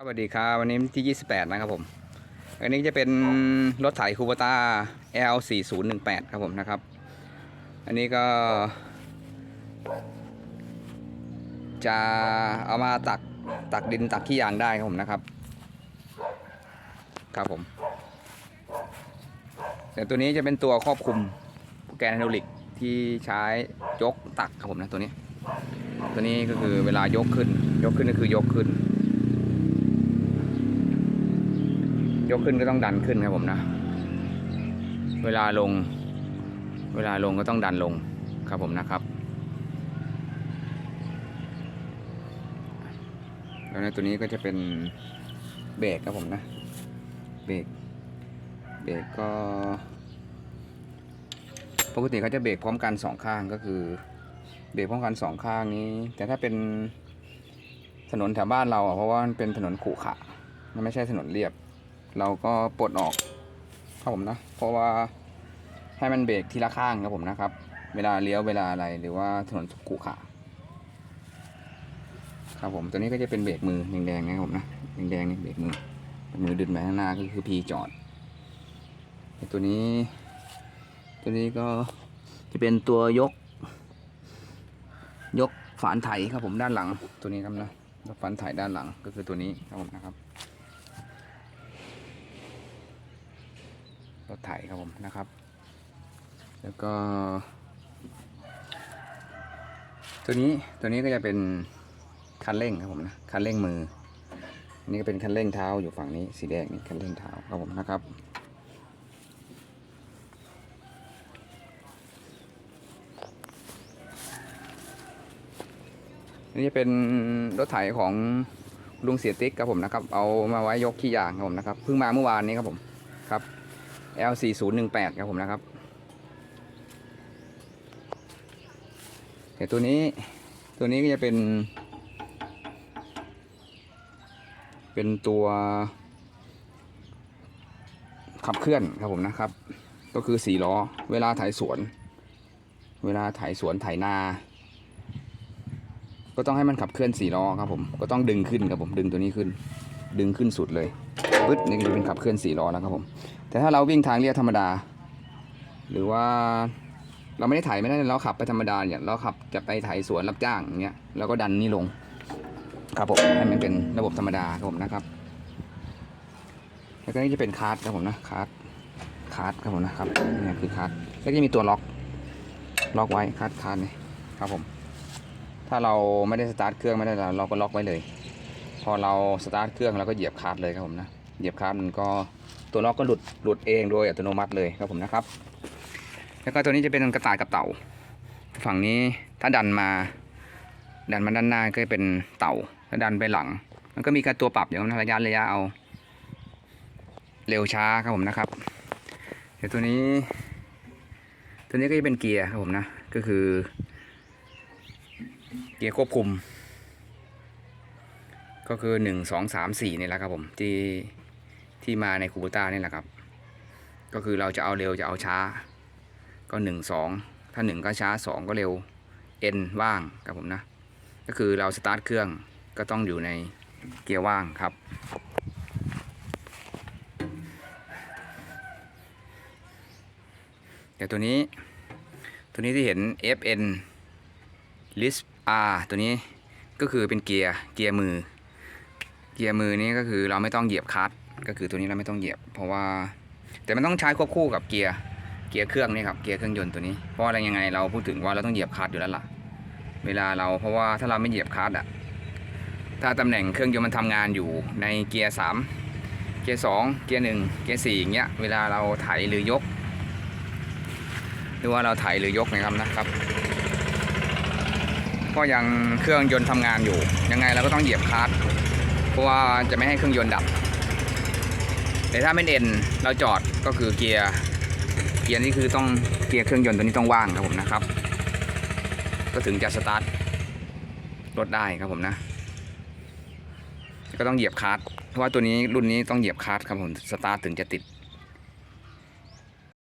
สวัสดีครับวันนี้ที่ 28 นะครับผม อันนี้จะเป็นรถไถคูปต้า L 4 0 1 8 ครับผมนะครับ อันนี้ก็ จะเอามาตักตักดินตักขี้ยางได้ครับผมนะครับ ครับผม แต่ตัวนี้จะเป็นตัวครอบคลุมแกนไฮดรอลิกที่ใช้ยกตักครับผมนะตัวนี้ ตัวนี้ก็คือเวลายกขึ้น ยกขึ้นก็คือยกขึ้น ยกขึ้นก็ต้องดันขึ้นครับผมนะ เวลาลง เวลาลงก็ต้องดันลงครับผมนะครับแล้วในตัวนี้ก็จะเป็นเบรกครับผมนะ เบรก เบรกก็ ปกติเขาจะเบรกพร้อมกันสองข้างก็คือ เบรกพร้อมกันสองข้างนี้ แต่ถ้าเป็นถนนแถวบ้านเราอะเพราะว่ามันเป็นถนนขรุขระมันไม่ใช่ถนนเรียบ เราก็ปลดออกครับผมนะเพราะว่าให้มันเบรกทีละข้างครับผมนะครับ เวลาเลี้ยวเวลาอะไรหรือว่าถนนขรุขระครับผมตัวนี้ก็จะเป็นเบรกมือแดงๆนะครับผมนะแดงๆนี่เบรกมือมือดึงไปข้างหน้าก็คือ P จอดตัวนี้ ตัวนี้ก็จะเป็นตัวยก ยกฝานไถครับผมด้านหลังตัวนี้ครับนะฝานไถด้านหลังก็คือตัวนี้ครับผมนะครับ รถไถครับผมนะครับ แล้วก็ ตัวนี้ตัวนี้ก็จะเป็นคันเร่งครับผมนะคันเร่งมืออันนี่ก็เป็นคันเร่งเท้าอยู่ฝั่งนี้สีแดงนี่คันเร่งเท้าครับผมนะครับนี่เป็นรถไถของลุงเสียติ๊กครับผมนะครับ เอามาไว้ยกขี้ยางครับผมนะครับเพิ่งมาเมื่อวานนี้ครับผมครับ L 4 0 1 8 ครับผมนะครับแต่ตัวนี้ตัวนี้ก็จะเป็น เป็นตัว ขับเคลื่อนครับผมนะครับ ก็คือสี่ล้อ เวลาไถสวน เวลาไถสวนไถนา ก็ต้องให้มันขับเคลื่อนสี่ล้อครับผม ก็ต้องดึงขึ้นครับผมดึงตัวนี้ขึ้น ดึงขึ้นสุดเลย ปึ๊ดนี่จะเป็นขับเคลื่อนสี่ล้อแล้วครับผม แต่ถ้าเราวิ่งทางเรียบธรรมดา หรือว่าเราไม่ได้ไถไม่ได้เราขับไปธรรมดาเนี่ยเราขับจะไปไถสวนรับจ้างอย่างเงี้ยเราก็ดันนี่ลงครับผมให้มันเป็นระบบธรรมดาครับผมนะครับ แล้วก็นี่จะเป็นคาร์ดครับผมนะคาร์ดคาร์ดครับผมนะครับนี่คือคาร์ดแล้วก็จะมีตัวล็อกล็อกไว้คาร์ดคาร์ดนี่ครับผม ถ้าเราไม่ได้สตาร์ทเครื่องไม่ได้เราเราก็ล็อกไว้เลย พอเราสตาร์ทเครื่องเราก็เหยียบคาร์ดเลยครับผมนะ เหยียบค้ามันก็ตัวล็อกก็หลุดหลุดเองโดยอัตโนมัติเลยครับผมนะครับ แล้วก็ตัวนี้จะเป็นกระต่ายกับเต่า ฝั่งนี้ถ้าดันมา ดันมาด้านหน้าก็จะเป็นเต่าถ้าดันไปหลัง มันก็มีการตัวปรับอย่างนั้นระยะระยะเอา เร็วช้าครับผมนะครับ เดี๋ยวตัวนี้ ตัวนี้ก็จะเป็นเกียร์ครับผมนะ ก็คือ เกียร์ควบคุม ก็คือหนึ่งสองสามสี่นี่แหละครับผมที่ ที่มาในคูบูต้านี่แหละครับ ก็คือเราจะเอาเร็วจะเอาช้า ก็หนึ่งสองถ้าหนึ่งก็ช้าสองก็เร็วเอ็นว่างครับผมนะ ก็คือเราสตาร์ทเครื่องก็ต้องอยู่ในเกียร์ว่างครับ เดี๋ยวตัวนี้ ตัวนี้ที่เห็น FN list R ตัวนี้ก็คือเป็นเกียร์เกียร์มือ เกียร์มือนี้ก็คือเราไม่ต้องเหยียบคัตช์ ก็คือตัวนี้เราไม่ต้องเหยียบ เพราะว่า แต่มันต้องใช้ควบคู่กับเกียร์เกียร์เครื่องนี่ครับเกียร์เครื่องยนต์ตัวนี้เพราะอะไรยังไงเราพูดถึงว่าเราต้องเหยียบคลัตช์อยู่แล้วล่ะ เวลาเราเพราะว่าถ้าเราไม่เหยียบคลัตช์อะถ้าตำแหน่งเครื่องยนต์มันทำงานอยู่ในเกียร์สามเกียร์สองเกียร์หนึ่งเกียร์สี่อย่างเงี้ยเวลาเราไถหรือยก หรือว่าเราไถหรือยกนะครับนะครับก็ยังเครื่องยนต์ทำงานอยู่ ยังไงเราก็ต้องเหยียบคลัตช์เพราะว่าจะไม่ให้เครื่องยนต์ดับ แต่ถ้าไม่เอ็นเราจอดก็คือเกียร์เกียร์นี่คือต้องเกียร์เครื่องยนต์ตัวนี้ต้องว่างครับผมนะครับ ก็ถึงจะสตาร์ทรถได้ครับผมนะ ก็ต้องเหยียบคลัตช์เพราะว่าตัวนี้รุ่นนี้ต้องเหยียบคลัตช์ครับผมสตาร์ทถึงจะติด